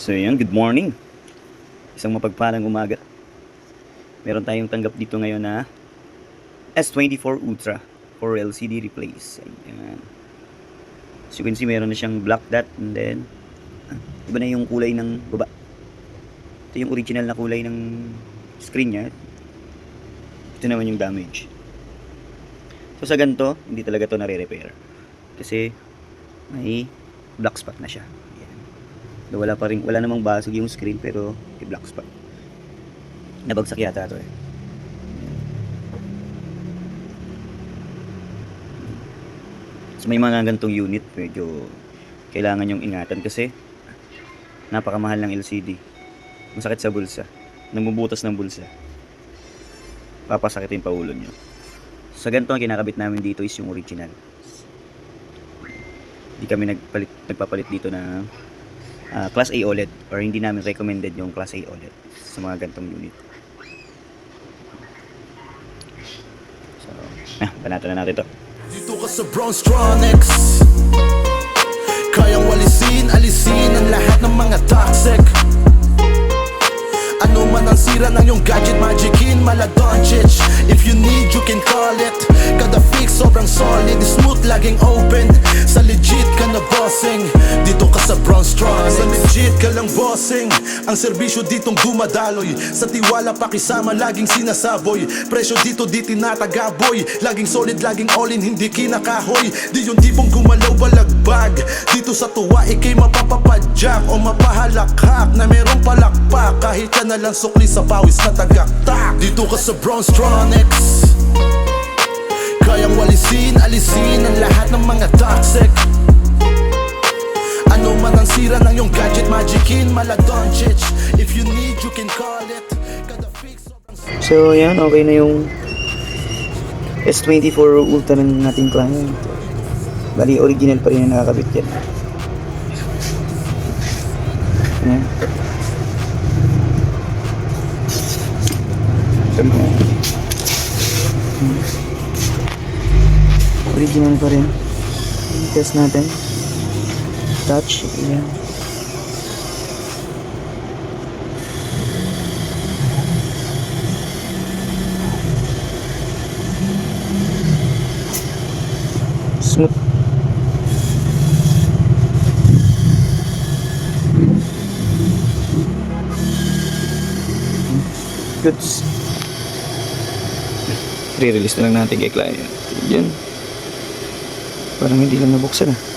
So yun, good morning. Isang mapagpalang umaga. Meron tayong tanggap dito ngayon na S24 Ultra for LCD replace. Ayan. As you can see, meron na siyang black dot and then iba na yung kulay ng baba. Ito yung original na kulay ng screen niya. Ito naman yung damage. So sa ganito, hindi talaga to nare-repair. Kasi may black spot na siya. Wala pa rin, wala namang basag yung screen pero may black spot. Nabagsak yata to eh. So may mga gantong unit medyo kailangan yung ingatan kasi napakamahal ng LCD. Masakit sa bulsa. Nambubutas ng bulsa. Papasakitin pa ulo nyo. Sa ganito ang kinakabit namin dito is yung original. Hindi kami nagpalit, nagpapalit dito na ah, Class A OLED or hindi namin recommended yung Class A OLED sa mga gantong unit. So, ah, panatan na natin to. Dito ka sa Bronstronics Kayang walisin, alisin ang lahat ng mga toxic. Ano man ang sira ng iyong gadget, magicin, maladoncic If you need, you can call it. Kada fix, sobrang solid, smooth, laging open. Sa legit ka na bossing ka lang bossing. Ang serbisyo ditong dumadaloy. Sa tiwala pakisama, laging sinasaboy. Presyo dito di tinatagaboy. Laging solid, laging all in, hindi kinakahoy. Di yung tipong gumalaw balagbag. Dito sa tuwa, ikay mapapapadyak O mapahalakhak na merong palakpak. Kahit ka na lang sukli sa pawis na tagaktak. Dito ka sa Bronstronics Kayang walisin, alisin ang lahat ng mga toxic Ano man ang sira ng iyong gadget, magicin, maladoncic If you need, you can call it fix, So, yan, okay na yung S24 Ultra ng ating client. Bali, original pa rin yung nakakabit yan. Yan. Ito na. Hmm. Original pa rin. Test natin. Touch. Yan. Smooth. Goods. Re-release na lang natin kay client. Yan. Parang hindi lang nabuksan ah.